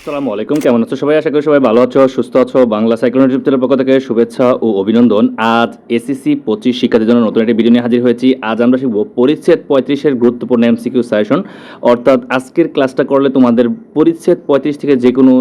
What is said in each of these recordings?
আসসালামু আলাইকুম। কেমন আছো সবাই? আশা করি সবাই ভালো আছো, সুস্থ আছো। বাংলা ইউটিউব চ্যানেলের পক্ষ থেকে শুভেচ্ছা ও অভিনন্দন। আজ এসএসসি পঁচিশ শিক্ষার্থীর জন্য নতুন একটি ভিডিও নিয়ে হাজির হয়েছি। আজ আমরা শিখব পরিচ্ছেদ পঁয়ত্রিশের গুরুত্বপূর্ণ এমসিকিউ সাজেশন অর্থাৎ আজকের ক্লাসটা করলে তোমাদের পরিচ্ছেদ পঁয়ত্রিশ থেকে যে কোনো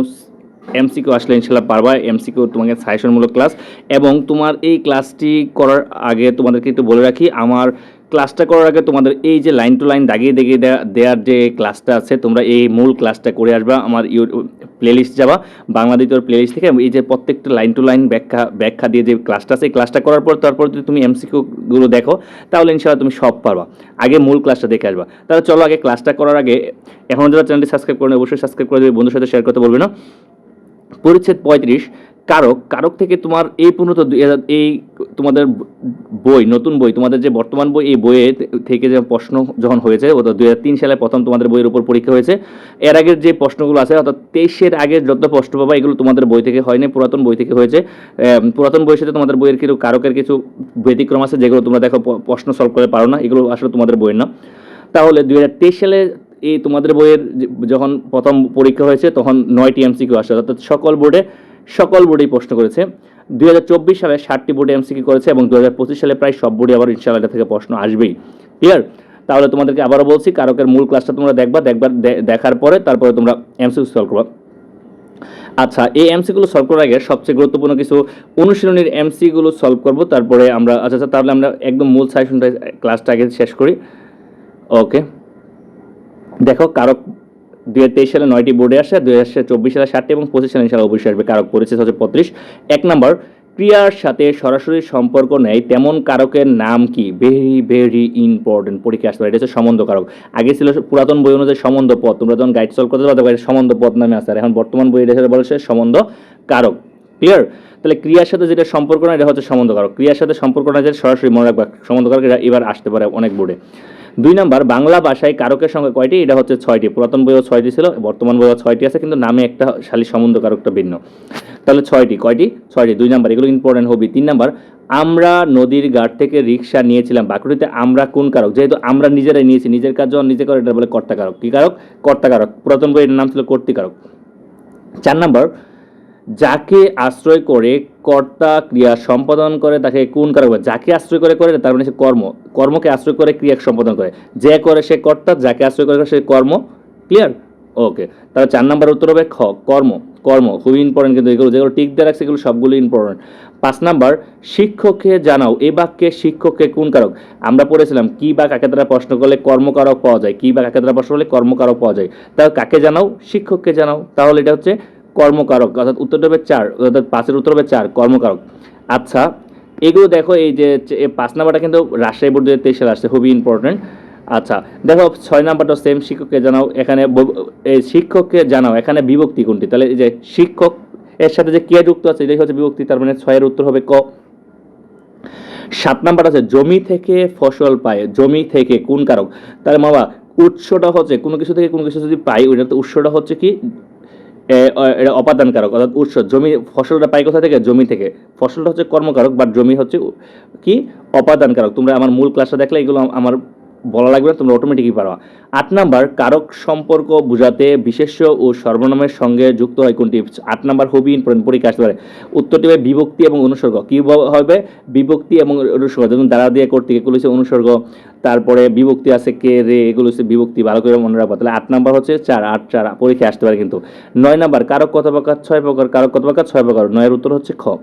এমসিকিউ আসলে ইনশাল্লাহ পারবা। এমসিকিউ তোমাকে সাজেশনমূলক ক্লাস এবং তোমার এই ক্লাসটি করার আগে তোমাদেরকে একটু বলে রাখি, আমার ক্লাসটা করার আগে তোমাদের এই যে লাইন টু লাইন দাগিয়ে দাগিয়ে দেওয়ার যে ক্লাসটা আছে, তোমরা এই মূল ক্লাসটা করে আসবা, আমার ইউটিউব প্লেলিস্ট যাবা বাংলা দ্বিতীয় প্লেলিস্ট থেকে, এই যে প্রত্যেকটা লাইন টু লাইন ব্যাখ্যা ব্যাখ্যা দিয়ে যে ক্লাসটা আছে, এই ক্লাসটা করার পর তারপর যদি তুমি এমসিকিউগুলো দেখো, তাহলে ইনশাআল্লাহ তুমি সব পারবা। আগে মূল ক্লাসটা দেখে আসবা। তাহলে চলো আগে ক্লাসটা করার আগে এখন যারা চ্যানেলটি সাবস্ক্রাইব করেন, অবশ্যই সাবস্ক্রাইব করে দেবে, বন্ধুর সাথে শেয়ার করতে বলবে না। পরিচ্ছেদ পঁয়ত্রিশ কারক কারক থেকে তোমার এই হাজার- এই তোমাদের বই, নতুন বই, তোমাদের যে বর্তমান বই, এই বইয়ে থেকে যে প্রশ্ন যখন হয়েছে দুই হাজার তিন সালে প্রথম তোমাদের বইয়ের উপর পরীক্ষা হয়েছে, এর আগের যে প্রশ্নগুলো আছে, অর্থাৎ তেইশের আগের যত প্রশ্ন পাবা, এগুলো তোমাদের বই থেকে হয়নি, পুরাতন বই থেকে হয়েছে। পুরাতন বইয়ের সাথে তোমাদের বইয়ের কিছু কারকের কিছু ব্যতিক্রম আছে, যেগুলো তোমরা দেখো প্রশ্ন সলভ করে পারো না, এগুলো আসলে তোমাদের বইয়ের না। তাহলে দুই হাজার তেইশ সালে এই তোমাদের বইয়ের যখন প্রথম পরীক্ষা হয়েছে, তখন নয়টি এমসিকিউ আসে, অর্থাৎ সকল বোর্ডে সকল বোর্ডেই প্রশ্ন করেছে। দুই হাজার চব্বিশ সালে ষাটটি বোর্ডে এমসিকিউ করেছে এবং দু হাজার পঁচিশ সালে প্রায় সব বোর্ডে আবার ইনশাআল্লাহ এটা থেকে প্রশ্ন আসবেই। ক্লিয়ার তাহলে তোমাদেরকে আবারও বলছি, কারকের মূল ক্লাসটা তোমরা দেখবা দেখবার দেখার পরে তারপরে তোমরা এমসিকিউ সলভ করবা। আচ্ছা এই এমসিগুলো সলভ করার আগে সবচেয়ে গুরুত্বপূর্ণ কিছু অনুশীলনীর এমসিগুলো সলভ করব, তারপরে আমরা আচ্ছা আচ্ছা তাহলে আমরা একদম মূল সাজেশনটা ক্লাসটা আগে শেষ করি। ওকে দেখো, কারক দুই হাজার তেইশ সালে নয়টি বোর্ডে আসে, দুই হাজার চব্বিশ সালে ষাটটি এবং পঁচিশ সালে ইনশাল্লাহ অবশ্যই আসবে। কারক পরিচিত হচ্ছে পঁয়ত্রিশ। এক নম্বর, ক্রিয়ার সাথে সরাসরি সম্পর্ক নেই তেমন কারকের নাম কি? ভেরি ভেরি ইম্পর্টেন্ট পরীক্ষা আসতে পারে। এটা হচ্ছে সম্বন্ধ কারক। আগে ছিল পুরাতন বই অনুযায়ী সম্বন্ধ পদ। তোমরা যখন গাইড সলভ করতে পারো সম্বন্ধ পদ নামে আসে আর এখন বর্তমান বই এটা বলেছে সম্বন্ধ কারক। ক্লিয়ার তাহলে ক্রিয়ার সাথে যেটা সম্পর্ক না এটা হচ্ছে সম্বন্ধ কারক। ক্রিয়ার সাথে সম্পর্ক না যেটা সরাসরি মনে রাখবা সম্বন্ধ কারক এবার আসতে পারে অনেক বোর্ডে। দুই নাম্বার, বাংলা ভাষায় কারকের সংখ্যা কয়টি? এটা হচ্ছে ছয়টি। পুরাতন বইও ছয়টি ছিল, বর্তমান বইও ছয়টি আছে, কিন্তু নামে একটা শালী সম্বন্ধ কারকটা ভিন্ন। তাহলে ছয়টি, কয়টি? ছয়টি, দুই নাম্বার, এগুলো ইম্পর্টেন্ট হবি। তিন নাম্বার, আমরা নদীর ঘাট থেকে রিক্সা নিয়েছিলাম বাকুড়িতে, আমরা কোন কারক? যেহেতু আমরা নিজেরাই নিয়েছি, নিজের কাজ যখন নিজে করে, এটা বলে কর্তা কারক। কি কারক? কর্তা কারক। পুরাতন বইয়ের নাম ছিল কর্তিকারক চার নাম্বার যাকে আশ্রয় করে কর্তা ক্রিয়া সম্পাদন করে, তাকে কোন কারক? যাকে আশ্রয় করে করে তার মানে সে কর্ম। কর্মকে আশ্রয় করে, ক্রিয়া সম্পাদন করে। যে করে সে কর্তা, যাকে আশ্রয় করে, সে কর্ম। ক্লিয়ার ওকে তাহলে চার নাম্বার উত্তর হবে খ, কর্ম। কর্ম খুবই ইম্পর্টেন্ট কিন্তু এগুলো, যেগুলো টিক দিয়ে রাখছে, এগুলো সবগুলো ইম্পর্টেন্ট পাঁচ নাম্বার, শিক্ষককে জানাও এই বাক্যে শিক্ষককে কোন কারক? আমরা পড়েছিলাম, কি বা কাকে দ্বারা প্রশ্ন করলে কর্মকারক পাওয়া যায়? কি বা কাকে দ্বারা প্রশ্ন করলে কর্মকারক পাওয়া যায়? তাহলে কাকে জানাও? শিক্ষককে জানাও। তাহলে এটা হচ্ছে কর্মকারক, অর্থাৎ উত্তরটা হবে চার, অর্থাৎ পাঁচের উত্তর হবে চার, কর্মকারক। আচ্ছা এগুলো দেখো, এই যে পাঁচ নাম্বারটা কিন্তু রাজশাহী বোর্ড দুই হাজার তেইশ সালে আসছে খুবই ইম্পর্টেন্ট আচ্ছা দেখো, ছয় নাম্বারটা সেম শিক্ষককে জানাও, এখানে শিক্ষককে জানাও, এখানে বিভক্তি কোনটি? তাহলে এই যে শিক্ষক, এর সাথে যে কে যুক্ত আছে, এটাই হচ্ছে বিভক্তি, তার মানে ছয়ের উত্তর হবে ক। সাত নাম্বার আছে, জমি থেকে ফসল পায়, জমি থেকে কোন কারক? তাহলে বাবা উৎসটা হচ্ছে কোনো কিছু থেকে কোনো কিছু যদি পাই ওইটা তো উৎসটা হচ্ছে কি? এটা অপাদানকারক, অর্থাৎ উৎস, জমি, ফসলটা পাই কোথা থেকে? জমি থেকে। ফসলটা হচ্ছে কর্মকারক বা জমি হচ্ছে কি? অপাদানকারক। তোমরা আমার মূল ক্লাসটা দেখলে, এগুলো আমার বলা লাগবে তোমরা অটোমেটিকই পারো আট নাম্বার, কারক সম্পর্ক বোঝাতে বিশেষ্য ও সর্বনামের সঙ্গে যুক্ত হয় কোনটি? আট নাম্বার, হবি ইম্পর্টেন্ট পরীক্ষা আসতে পারে। উত্তরটি হবে বিভক্তি এবং অনুসর্গ। কি হবে? বিভক্তি এবং অনুসর্গ, যেমন দ্বারা দিয়ে করতে এগুলো হচ্ছে অনুসর্গ। তারপরে বিভক্তি আছে কে, রে, এগুলো হচ্ছে বিভক্তি, ভালো করে মনে রাখব। তাহলে আট নাম্বার হচ্ছে চার, আট, চার, পরীক্ষা আসতে পারে কিন্তু। নয় নাম্বার, কারক কত প্রকার? ছয় প্রকার। কারক কত প্রকার? ছয় প্রকার। নয়ের উত্তর হচ্ছে খ।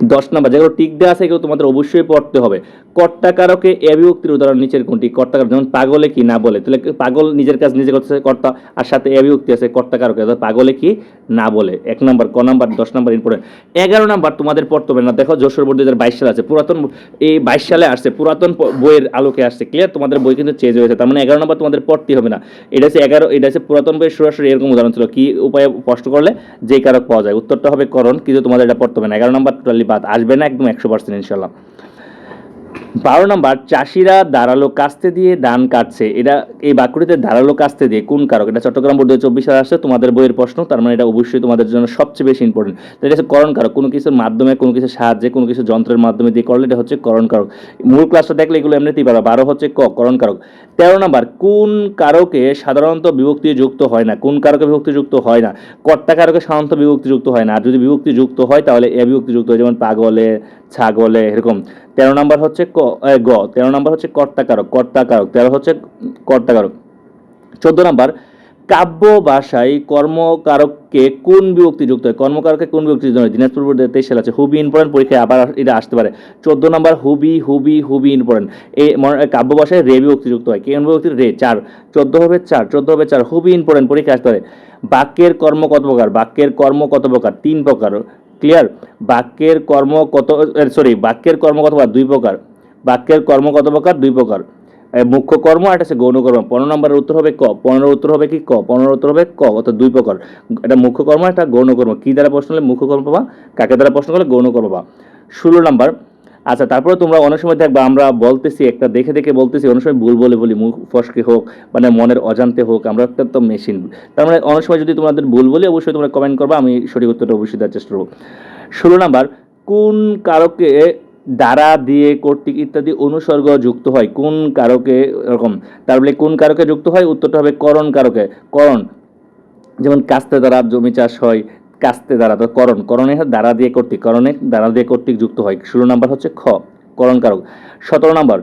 দশ নাম্বার, যেগুলো টিক দেওয়া আছে, এগুলো তোমাদের অবশ্যই পড়তে হবে। কর্তাকারকে এ বিভক্তির উদাহরণ নিচের কোনটি? কর্তাকারক যেমন পাগলে কি না বলে। তাহলে পাগল নিজের কাজ নিজে করতেছে, কর্তা, আর সাথে এ বিভক্তি আছে কর্তাকারকে, অর্থাৎ পাগলে কি না বলে। এক নাম্বার, ক নাম্বার, দশ নাম্বার ইম্পর্টেন্ট এগারো নাম্বার তোমাদের পড়তে হবে না। দেখো, যশোর বোর্ড দু সালে আছে। পুরাতন এই বাইশ সালে আসছে। পুরাতন বইয়ের আলোকে আসছে। ক্লিয়ার তোমাদের বই কিন্তু চেঞ্জ হয়েছে। তার মানে এগারো নাম্বার তোমাদের পড়তেই হবে না। এটা হচ্ছে এগারো, এটা হচ্ছে পুরাতন বইয়ের সরাসরি এরকম উদাহরণ ছিল। কি উপায়ে প্রশ্ন করলে যেই কারক পাওয়া যায়? উত্তরটা হবে করণ, কিন্তু তোমাদের এটা পড়তে হবে না। এগারো নাম্বার টোটালি বাদ আসবে না একদম একশো পার্সেন্ট ইনশাল্লাহ বারো নাম্বার, চাষিরা দাঁড়াল কাস্তে দিয়ে ধান কাটছে। এটা এই বাক্যটিতে দাঁড়াল কাস্তে দিয়ে কোন কারক? এটা চট্টগ্রাম বোর্ড চব্বিশ সালে আসছে, তোমাদের বইয়ের প্রশ্ন, তার মানে এটা অবশ্যই তোমাদের জন্য সবচেয়ে বেশি ইম্পর্টেন্ট এটা হচ্ছে করণ কারক, কোনো কিছুর মাধ্যমে, কোনো কিছুর সাহায্যে, কোনো কিছু যন্ত্রের মাধ্যমে দিয়ে করলে এটা হচ্ছে করণ কারক। মূল ক্লাসটা দেখলে এগুলো এমনিতেই পারো বারো হচ্ছে ক, করণ কারক। তেরো নাম্বার, কোন কারকে সাধারণত বিভক্তি যুক্ত হয় না? কোন কারকে বিভক্তি যুক্ত হয় না? কর্তা কারকে সাধারণত বিভক্তি যুক্ত হয় না। আর যদি বিভক্তি যুক্ত হয়, তাহলে এ বিভক্তি যুক্ত হয়, যেমন পাগলে ছাগলে, এরকম। তেরো নাম্বার হচ্ছে ক গ। তেরো নাম্বার হচ্ছে কর্তাকারক কর্তাকারক। তেরো হচ্ছে কর্তাকারক। চোদ্দ নম্বর, কাব্য ভাষায় কর্মকারককে কোন বিভক্তি যুক্ত হয়? কর্মকারককে কোন বিভক্তি যুক্ত হয়? দিনাজপুর বোর্ডে তেইশ সাল আছে, হুবি ইম্পর্টেন্ট পরীক্ষায় আবার এটা আসতে পারে। চোদ্দ নম্বর, হুবি হুবি হুবি ইম্পর্টেন্ট এই কাব্য ভাষায় রে বিভক্তি যুক্ত হয়। কেন বিভক্তি রে চার। চোদ্দ হবে চার, চোদ্দ হবে চার, হুবি ইম্পর্টেন্ট পরীক্ষায় আসতে পারে। বাক্যের কর্ম কত প্রকার? বাক্যের কর্ম কত প্রকার? তিন প্রকার। ক্লিয়ার বাক্যের কর্ম কত সরি বাক্যের কর্ম কত প্রকার? দুই প্রকার। বাক্যের কর্ম কত প্রকার? দুই প্রকার। মুখ্য কর্ম আর একটা গৌণ কর্ম। পনেরো নম্বরের উত্তর হবে ক। পনেরো উত্তর হবে কি? ক। পনেরো উত্তর হবে ক। অর্থাৎ দুই প্রকার। এটা মুখ্য কর্ম একটা গৌণ কর্ম। কী দ্বারা প্রশ্ন হলে মুখ্য কর্ম পাবা? কাকে দ্বারা প্রশ্ন করলে গৌণ কর্ম পাবা? ষোলো নাম্বার। আচ্ছা তারপরে তোমরা অনেক সময় দেখবা, আমরা বলতেছি একটা দেখে দেখে বলতেছি, অনেক সময় ভুল বলে বলি, মুখ ফসকে হোক মানে মনের অজান্তে হোক, আমরা একটা তো মেশিন তার মানে অনেক সময় যদি তোমাদের ভুল বলি, অবশ্যই তোমরা কমেন্ট করবা, আমি সঠিক উত্তরটা অবশ্যই দেওয়ার চেষ্টা করব। ষোলো নাম্বার, কোন কারকে দ্বারা দিয়ে কর্তৃক ইত্যাদি অনুসর্গ যুক্ত হয়? কোন কারকে, এরকম, তার তারপরে কোন কারকে যুক্ত হয়? উত্তরটা হবে করণ কারকে। করণ, যেমন কাস্তে দ্বারা জমি চাষ হয় কাস্তে দ্বারা তো করণ। করণে দ্বারা দিয়ে কর্তৃক। করণে দ্বারা দিয়ে কর্তৃক যুক্ত হয়। ষোলো নাম্বার হচ্ছে খ, করণকারক। সতেরো নাম্বার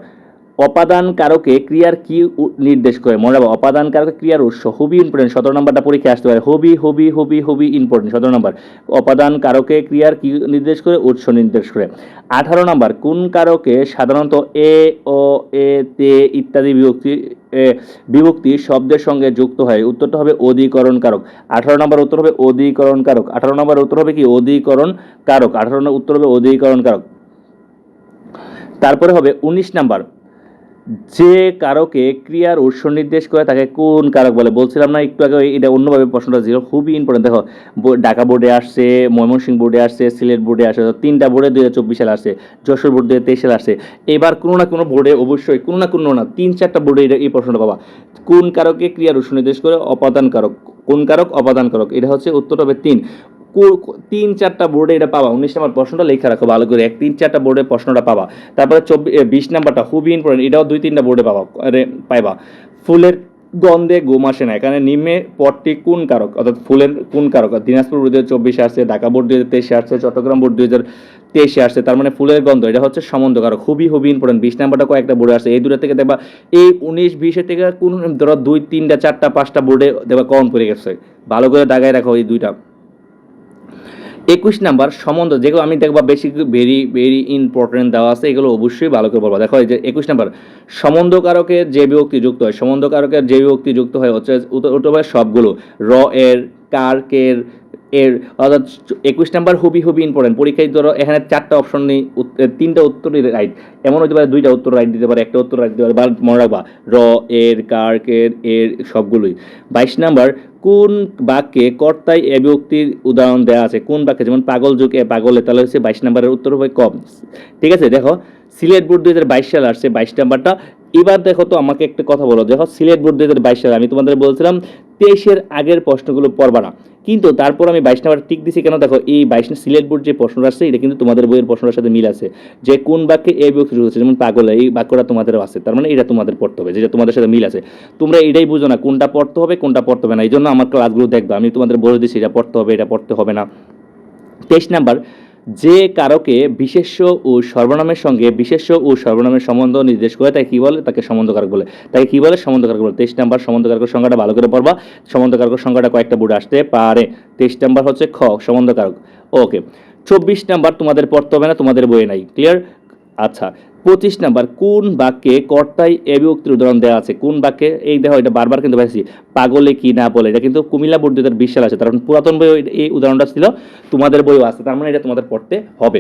অপাদান কারকে ক্রিয়ার কি নির্দেশ করে? মনে রাখব অপাদান কারকে ক্রিয়ার উৎস, হুবি ইম্পর্টেন্ট সতেরো নম্বরটা পরীক্ষা আসতে পারে। হবি হবি হবি হবি ইম্পর্টেন্ট সতেরো নম্বর। অপাদান কারকে ক্রিয়ার কি নির্দেশ করে? উৎস নির্দেশ করে। আঠারো নম্বর, কোন কারকে সাধারণত এ ও এ, তে ইত্যাদি বিভক্তি বিভক্তি শব্দের সঙ্গে যুক্ত হয়? উত্তরটা হবে অধিকরণ কারক আঠারো নম্বর উত্তর হবে অধিকরণ কারক আঠারো নম্বর উত্তর হবে কি? অধিকরণ কারক আঠারো নম্বর উত্তর হবে অধিকরণ কারক তারপরে হবে উনিশ নাম্বার। যে কারকে ক্রিয়ার উৎস নির্দেশ করে তাকে কোন কারক বলে? বলছিলাম না, একটু আগে এটা অন্যভাবে প্রশ্নটা ছিল, খুবই ইম্পর্টেন্ট দেখো ঢাকা বোর্ডে আসছে, ময়মনসিংহ বোর্ডে আসছে, সিলেট বোর্ডে আসছে তিনটা বোর্ডে দুই হাজার চব্বিশ সালে আসছে, যশোর বোর্ড দুই হাজার তেইশ সালে আসছে। এবার কোনো না কোনো বোর্ডে অবশ্যই, কোনো না কোনো না, তিন চারটা বোর্ডে এই প্রশ্নটা পাবা। কোন কারকে ক্রিয়ার উৎস নির্দেশ করে অপাদান কারক? কোন কারক? অপাদান কারক। এটা হচ্ছে উত্তর হবে তিন। তিন চারটা বোর্ডে এটা পাবা। উনিশ নম্বর প্রশ্নটা লেখা রাখো ভালো করে। এক, তিন, চারটা বোর্ডে প্রশ্নটা পাবা। তারপরে চব্বিশ বিশ নাম্বারটা খুবই ইম্পর্টেন্ট এটাও দুই, তিনটা বোর্ডে পাবা পাইবা। ফুলের গন্ধে ঘুম আসে না। এখানে নিম্নে পদটি কোন কারক? অর্থাৎ ফুলের কোন কারক? দিনাজপুর বোর্ড দুই হাজার চব্বিশে আসছে, ঢাকা বোর্ড দু হাজার তেইশে আসছে, চট্টগ্রাম বোর্ড দু হাজার তেইশে আসছে। তার মানে ফুলের গন্ধ, এটা হচ্ছে সম্বন্ধ কারক। খুবই খুবই ইম্পর্টেন্ট বিশ নাম্বারটা কয়েকটা বোর্ডে আসছে। এই দুটো থেকে দেখবা, এই উনিশ বিশের থেকে কোন ধরো দুই, তিনটা, চারটা, পাঁচটা বোর্ডে দেখবা কম পড়ে গেছে। ভালো করে দাগায় রাখো এই দুইটা। একুশ নাম্বার সম্বন্ধ, যেগুলো আমি দেখবা বেশি ভেরি ভেরি ইম্পর্টেন্ট দেওয়া আছে, এগুলো অবশ্যই ভালো করে বলব। দেখো যে একুশ নাম্বার সম্বন্ধকারকের যে বিভক্তি যুক্ত হয়, সম্বন্ধকারকের যে বিভক্তি যুক্ত হয় হচ্ছে উত্তর সবগুলো র এর কারকের এর, অর্থাৎ একুশ নাম্বার হুবি হুবি ইম্পর্টেন্ট পরীক্ষায় ধরো এখানে চারটা অপশন নেই তিনটা উত্তরই রাইট এমন হতে পারে দুইটা উত্তর রাইট দিতে পারে, একটা উত্তর রাইট দিতে পারে বা মনে রাখবা, র, এর কার্কের এর সবগুলোই। বাইশ নাম্বার, কোন বাক্যে কর্তায় এ বিভক্তির উদাহরণ দেওয়া আছে? কোন বাক্যে? যেমন পাগল যুগ এ পাগলে, তাহলে হচ্ছে বাইশ নাম্বারের উত্তর হবে কম। ঠিক আছে, দেখো, সিলেট বোর্ড দুই হাজার বাইশ সালে আসছে বাইশ নাম্বারটা। এবার দেখো তো আমাকে একটা কথা বলো। দেখো, সিলেট বোর্ড দুই হাজার বাইশ সালে আমি তোমাদের বলছিলাম তেইশের আগের প্রশ্নগুলো পড়বা না। কিন্তু তারপর আমি বাইশ নাম্বার টিক দিছি কেন? দেখো, এই বাইশ সিলেট বোর্ড যে প্রশ্নটা আসছে এটা কিন্তু তোমাদের বইয়ের প্রশ্নটার সাথে মিল আছে। যে কোন বাক্যে এ বিভক্তি যুক্ত আছে যেমন পাগলে, এই বাক্যটা তোমাদেরও আছে। তার মানে এটা তোমাদের পড়তে হবে, যেটা তোমাদের সাথে মিল আছে। তোমরা এটাই বুঝো না, কোনটা পড়তে হবে, কোনটা পড়তে হবে না। এই জন্য আমার ক্লাসগুলো দেখবে, আমি তোমাদের বলে দিচ্ছি এটা পড়তে হবে, এটা পড়তে হবে না। তেইশ নাম্বার যে কারকে বিশেষ্য ও সর্বনামের সঙ্গে বিশেষ্য ও সর্বনামের সম্বন্ধ নির্দেশ করে তাকে কী বলে? তাকে সম্বন্ধকারক বলে। তাকে কী বলে? সম্বন্ধকারক বলে। তেইশ নাম্বার, সম্বন্ধকারকের সংখ্যাটা ভালো করে পড়বা। সম্বন্ধকারকের সংখ্যাটা কয়েকটা বুড়ে আসতে পারে। তেইশ নাম্বার হচ্ছে খ, সম্বন্ধকারক। ওকে। চব্বিশ নাম্বার, তোমাদের পড়তে হবে না, তোমাদের বইয়ে নাই। ক্লিয়ার? আচ্ছা। পঁচিশ নাম্বার, কোন বাক্যে কর্তায় এ বিভক্তির উদাহরণ দেওয়া আছে? কোন বাক্যে? এই দেখো, এটা বারবার কিন্তু ভাবছি পাগলে কি না বলে, এটা কিন্তু কুমিল্লা বোর্ড হাজার বিশ আছে। কারণ পুরাতন বই এই উদাহরণটা ছিল, তোমাদের বইও আছে, তার মানে এটা তোমাদের পড়তে হবে।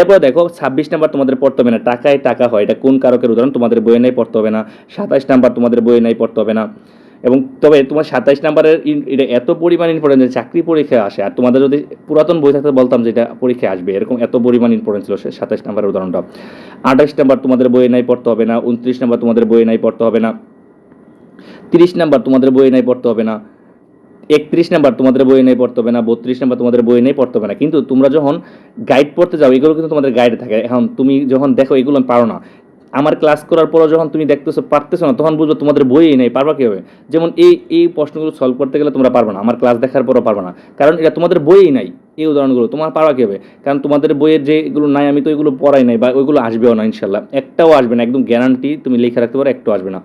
এরপর দেখো, ছাব্বিশ নাম্বার তোমাদের পড়তে হবে না, টাকায় টাকা হয়, এটা কোন কারকের উদাহরণ? তোমাদের বইয়ে নেই পড়তে হবে না। সাতাশ নাম্বার তোমাদের বইয়ে নেই পড়তে হবে না। এবং তবে তোমার সাতাইশ নাম্বারের এটা এত পরিমাণ ইম্পর্টেন্ট যে চাকরি পরীক্ষায় আসে। আর তোমাদের যদি পুরাতন বই থাকতে বলতাম যে এটা পরীক্ষায় আসবে, এরকম এত পরিমাণ ইম্পর্টেন্ট ছিল সাতাইশ নাম্বারের উদাহরণটা। আঠাশ নাম্বার তোমাদের বইয়ে নাই পড়তে হবে না, উনত্রিশ নাম্বার তোমাদের বইয়ে নাই পড়তে হবে না, তিরিশ নাম্বার তোমাদের বইয়ে নাই পড়তে হবে না, একত্রিশ নাম্বার তোমাদের বইয়ে নেই পড়তে হবে না, বত্রিশ নাম্বার তোমাদের বইয়ে নেই পড়তে হবে না। কিন্তু তোমরা যখন গাইড পড়তে যাও, এগুলো কিন্তু তোমাদের গাইডে থাকে। এখন তুমি যখন দেখো, এগুলো পারো না। আমার ক্লাস করার পরও যখন তুমি দেখতেছো, পারতেছো না, তখন বুঝব তোমাদের বইই নেই, পারবা কীভাবে? যেমন এই এই প্রশ্নগুলো সলভ করতে গেলে তোমরা পারবে না, আমার ক্লাস দেখার পরও পারবে না। কারণ এটা তোমাদের বইই নাই, এই উদাহরণগুলো, তোমার পারবা হবে কারণ তোমাদের বইয়ের যে এগুলো নাই, আমি তো এগুলো পড়াই নাই বা ওইগুলো আসবেও না ইনশাল্লাহ একটাও আসবে না, একদম গ্যারান্টি তুমি লিখে রাখতে পারো, একটাও আসবে না।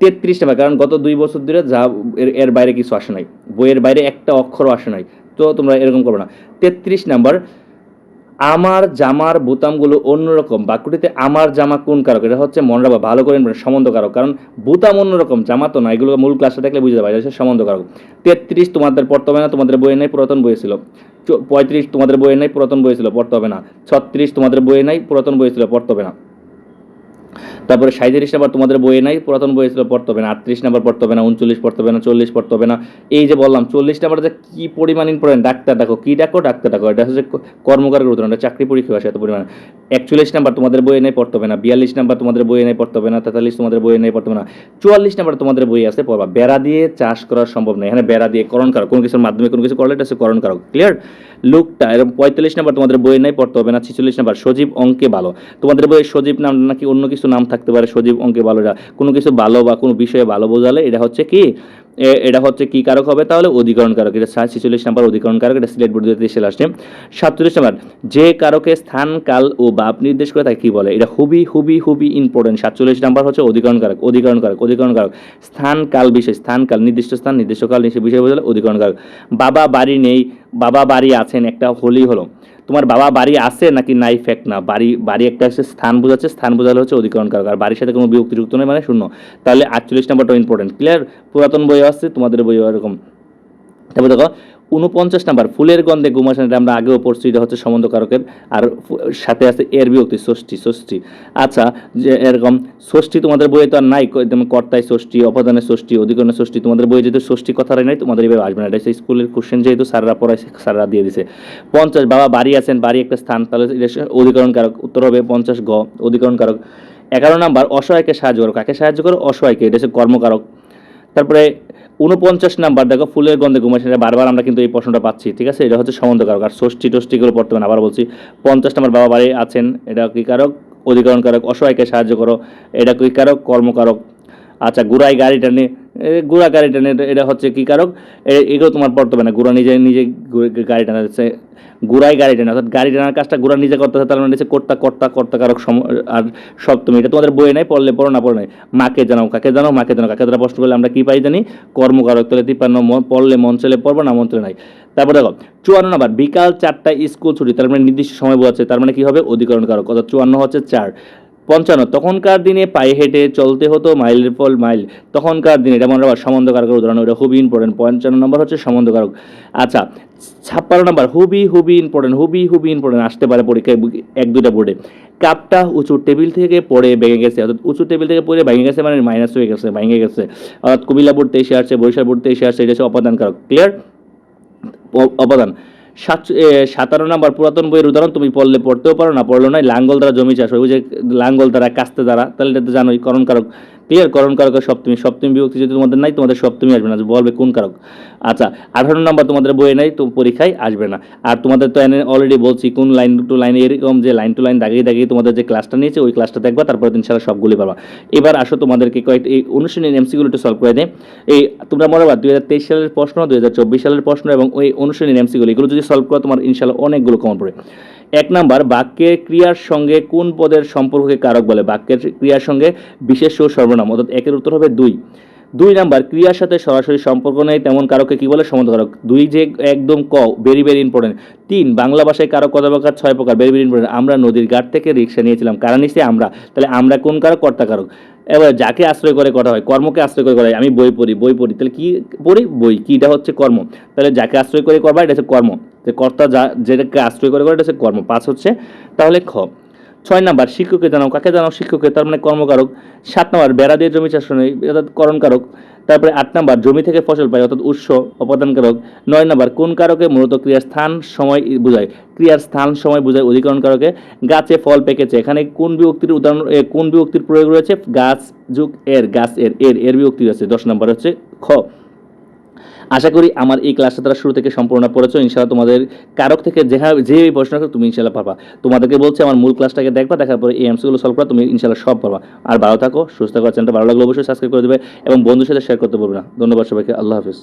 তেত্রিশ নাম্বার কারণ গত দুই বছর ধরে যা এর এর বাইরে কিছু আসে নাই, বইয়ের বাইরে একটা অক্ষরও আসে নাই, তো তোমরা এরকম করবে না। তেত্রিশ নাম্বার আমার জামার বোতামগুলো অন্যরকম। বাক্যটিতে আমার জামা কোন কারক? এটা হচ্ছে মনে রাখবা ভালো করে সম্বন্ধ কারক। কারণ বোতাম অন্যরকম, জামা তো না, এগুলো মূল ক্লাসে দেখলে বুঝতে পারবে হচ্ছে সম্বন্ধ কারক। তেত্রিশ তোমাদের পড়তে হবে না, তোমাদের বইয়ে নেই, পুরাতন বই ছিল। পঁয়ত্রিশ তোমাদের বইয়ে নেই, পুরাতন বই ছিল, পড়তে হবে না। ছত্রিশ তোমাদের বইয়ে নেই, পুরাতন বই ছিল, পড়তে হবে না। তারপরে সাঁত্রিশ নাম্বার তোমাদের বইয়ে নাই, পুরাতন বইয়ে ছিল পড়তে হবে না, আটত্রিশ নাম্বার পড়তে হবে না, উনচল্লিশ পড়তে হবে না, চল্লিশ পড়তে হবে না। এই যে বললাম, চল্লিশ নাম্বার যে কী পরিমাণ ইম্পর্টেন্ট ডাক্তার ডাকো কী ডাকো ডাক্তার ডাকো এটা হচ্ছে ক- কর্মকারের উদাহরণ এটা চাকরি পরীক্ষা আসে এত পরিমাণ। একচল্লিশ নাম্বার তোমাদের বইয়ে নেই, পড়তে হবে না। বিয়াল্লিশ নাম্বার তোমাদের বইয়ে নেই, পড়তে হবে না। তেতাল্লিশ তোমাদের বইয়ে নেই, পড়তে হবে না। চুয়াল্লিশ নাম্বার তোমাদের বই আছে, পড়বা। বেড়া দিয়ে চাষ করা সম্ভব নয়। এখানে বেড়া দিয়ে করণ কারক, কোনো কিছুর মাধ্যমে কোনো কিছু করলে এটা হচ্ছে করণ কারক। ক্লিয়ার লুকটা এরকম পঁয়তাল্লিশ নাম্বার তোমাদের বইয়ে নেই, পড়তে হবে না, ছিচল্লিশ নাম্বার, সজীব অঙ্কে ভালো তোমাদের বইয়ে সজীব নাম নাকি অন্য কিছু নাম থাকতে পারে, সজীব অঙ্কে ভালো এটা কোনো কিছু ভালো বা কোনো বিষয়ে ভালো বোঝালে এটা হচ্ছে কি? এটা হচ্ছে কি কারক হবে? তাহলে অধিকরণ কারক। এটা ছিচল্লিশ নাম্বার অধিকরণ কারক, এটা সিলেট বোর্ড দিতে এসে আসছে। সাতচল্লিশ নাম্বার, যে কারকে স্থান, কাল ও বাপ নির্দেশ করে তাকে কি বলে? এটা খুবই খুবই খুবই ইম্পর্টেন্ট সাতচল্লিশ নাম্বার হচ্ছে অধিকরণ কারক অধিকরণ কারক অধিকরণ কারক। স্থান, কাল বিশেষ, স্থান, কাল নির্দিষ্ট স্থান, নির্দিষ্ট কাল বিষয় বোঝালে অধিকরণ কারক। বাবা বাড়ি নেই বাবা বাড়ি আছেন, একটা হোলি হলো। তোমার বাবা বাড়ি আছে নাকি নাই ফ্যাক্ট না? বাড়ি বাড়ি একটা হচ্ছে স্থান বোঝাচ্ছে, স্থান বোঝালে হচ্ছে অধিকরণ কারক। আর বাড়ির সাথে কোনো বিভক্তি যুক্ত নেই মানে শূন্য। তাহলে আটচল্লিশ নম্বরটা ইম্পর্টেন্ট ক্লিয়ার পুরাতন বইও আছে, তোমাদের বইও এরকম। তারপর দেখো উনপঞ্চাশ নাম্বার, ফুলের গন্ধে গুমাসন এটা আমরা আগেও পড়ছি, এটা হচ্ছে সম্বন্ধ কারকের, আর সাথে আছে এর বিভক্তি, ষষ্ঠী ষষ্ঠী। আচ্ছা যে এরকম, ষষ্ঠী তোমাদের বইয়ে তো আর নাই যেমন কর্তায় ষষ্ঠী অপদানের ষষ্ঠী অধিকরণের ষষ্ঠী, তোমাদের বইয়ে যেহেতু ষষ্ঠী কথাটাই নাই, তোমাদের এভাবে আসবে না, এটা স্কুলের কোশ্চেন যেহেতু স্যাররা পড়াইছে স্যাররা দিয়ে দিছে। পঞ্চাশ, বাবা বাড়ি আছেন, বাড়ি একটা স্থান, তাহলে এটা অধিকরণ কারক, উত্তর হবে পঞ্চাশ গ, অধিকরণ কারক। এগারো নাম্বার, অসহায়কে সাহায্য করো, কাকে সাহায্য করো? অসহায়কে, এটা হচ্ছে কর্মকারক। তারপরে উনপঞ্চাশ নাম্বার দেখো ফুলের গন্ধে ঘুমাইছে সেটা বারবার আমরা কিন্তু এই প্রশ্নটা পাচ্ছি ঠিক আছে? এটা হচ্ছে সম্বন্ধকারক আর ষষ্ঠী টষ্ঠীগুলো পড়তে না আবার বলছি পঞ্চাশ নাম্বার বাবা বাড়ি আছেন এটা কি কারক? অধিকরণ কারক অসহায়কে সাহায্য করো এটা কি কারক? কর্মকারক। আচ্ছা গুড়াই গাড়ি এ, গুড়া গাড়ি টানে, এটা- হচ্ছে কী কারক? এগুলো তোমার পড়তে হবে না, গুড়া নিজে নিজে গাড়ি টানা যাচ্ছে গুড়াই গাড়ি টানে, অর্থাৎ গাড়ি টানার কাজটা গুড়া নিজে করতে তার মানে হচ্ছে কর্তা কর্তা কর্তা কারক সম, আর সপ্তমী এটা তোমাদের বইয়ে নাই, পড়লে পড়ো না, পড়ো নাই। মাকে জানাও, কাকে জানাও, মাকে জানাও, কাকে দ্বারা প্রশ্ন করলে আমরা কী পাই জানি? কর্মকারক, তাহলে তিপ্পান্ন পড়লে মন চলে পড়ব না, মন চলে নাই। তারপর দেখো, চুয়ান্ন নাম্বার, বিকাল চারটায় স্কুল ছুটি, তার মানে নির্দিষ্ট সময় বোঝাচ্ছে, তার মানে কি হবে? অধিকরণ কারক, অর্থাৎ চুয়ান্ন হচ্ছে চার। পঞ্চান্ন। তখনকার দিনে পায়ে হেঁটে চলতে হতো মাইলের পর মাইল। তখনকার দিনে এটা মনে রাখবা সম্বন্ধকারকের উদাহরণ এটা খুবই ইম্পর্টেন্ট পঞ্চান্ন নম্বর হচ্ছে সম্বন্ধকারক আচ্ছা ছাপ্পান্ন নম্বর হুবি হুবি ইম্পর্টেন্ট হুবি হুবি ইম্পর্টেন্ট আসতে পারে পরীক্ষায় এক দুটা বোর্ডে কাপটা উঁচু টেবিল থেকে পড়ে ভেঙে গেছে। অর্থাৎ উঁচু টেবিল থেকে পড়ে ভেঙে গেছে মানে মাইনাস হয়ে গেছে, ভেঙে গেছে। অর্থাৎ কুমিল্লা বোর্ডতে এসে আসছে, বরিশাল বোর্ডতে এসে আসছে, এটা হচ্ছে অপাদান কারক। ক্লিয়ার অ- অবদান সাত এ, সাতান্ন নাম্বার পুরাতন বইয়ের উদাহরণ তুমি পড়লে পড়তেও পারো না পড়ল নয় লাঙ্গল দ্বারা জমি চাষ হয়। ওই যে লাঙ্গল দ্বারা কাস্তে দ্বারা তাহলে এটা তো জানোই করণ কারক ক্লিয়ার করণ কারক সপ্তমী সপ্তমী বিভক্তি যদি তোমাদের নাই, তোমাদের সপ্তমী আসবে না, বলবে কোন কারক। আচ্ছা আঠারো নাম্বার তোমাদের বইয়ে নাই, তো পরীক্ষায় আসবে না। আর তোমাদের তো অলরেডি বলছি কোন লাইন টু লাইন এরকম যে লাইন টু লাইন দাগিয়ে দাগিয়ে তোমাদের যে ক্লাসটা নিয়েছে, ওই ক্লাসটা দেখবা তারপরে দিন সারা সবগুলি পাবা। এবার আসো তোমাদেরকে কয়েকটি, এই অনুশীলনী এমসিগুলো একটু সলভ করে দেয় এই তোমরা মনে রাখবা, দুই হাজার তেইশ সালের প্রশ্ন, দুই হাজার চব্বিশ সালের প্রশ্ন, এবং ওই অনুশীলনী এমসিগুলো এগুলো যদি সলভ করো, তোমার ইনশাল্লাহ অনেকগুলো কমন পড়ে। এক নাম্বার, বাক্যের ক্রিয়ার সঙ্গে কোন পদের সম্পর্ককে কারক বলে? বাক্যের ক্রিয়ার সঙ্গে বিশেষ ও সর্বনাম, অর্থাৎ একের উত্তর হবে দুই। দুই নাম্বার, ক্রিয়ার সাথে সরাসরি সম্পর্ক নেই, তেমন কারোকে কি বলে? সম্বন্ধকারক দুই যে একদম ক ভেরি ভেরি ইম্পর্টেন্ট তিন, বাংলা ভাষায় কারও প্রকার ছয় প্রকার ভেরি ভেরি ইম্পর্টেন্ট আমরা নদীর ঘাট থেকে রিক্সা নিয়েছিলাম। কারণ নিশ্চয়ই আমরা। তাহলে আমরা কোন কারও কর্তা কারক এবার যাকে আশ্রয় করে করা হয়, কর্মকে আশ্রয় করে করা হয়, আমি বই পড়ি বই পড়ি। তাহলে কী পড়ি? বই। কিটা হচ্ছে কর্ম। তাহলে যাকে আশ্রয় করে করবা এটা হচ্ছে কর্ম। কর্তা যা, যেটাকে আশ্রয় করে করে এটা হচ্ছে কর্ম। পাঁচ হচ্ছে, তাহলে খ। ছয় নাম্বার, শিক্ষককে জানাও। কাকে জানাও? শিক্ষককে, তার মানে কর্মকারক। সাত নাম্বার, বেড়া দিয়ে জমি চাষ নেই অর্থাৎ করণকারক। তারপরে আট নাম্বার, জমি থেকে ফসল পাই অর্থাৎ উৎস অপাদানকারক। নয় নাম্বার, কোন কারকে মূলত ক্রিয়ার স্থান, সময় বোঝায়? ক্রিয়ার স্থান, সময় বোঝায় অধিকরণ কারকে। গাছে ফল পেকেছে। এখানে কোন বিভক্তির উদাহরণ কোন বিভক্তির প্রয়োগ রয়েছে? গাছ যুগ এর, গাছ এর এর এর বিভক্তি রয়েছে দশ নম্বর হচ্ছে খ। আশা করি আমার এই ক্লাসটা তারা শুরু থেকে সম্পূর্ণ পড়েছো। ইনশাল্লাহ তোমাদের কারক থেকে যে এই প্রশ্ন করো তুমি ইনশাল্লাহ পাবা তোমাদেরকে বলছি, আমার মূল ক্লাসটাকে দেখবা, দেখার পরে এই এমসিগুলো সলভ করা তুমি ইনশাল্লাহ সব পাবা আর ভালো থাকো, সুস্থ থাকো চ্যানেলটা ভালো লাগলে অবশ্যই সাবস্ক্রাইব করে দেবে এবং বন্ধুর সাথে শেয়ার করতে পারবে না। ধন্যবাদ সবাইকে, আল্লাহ হাফিজ।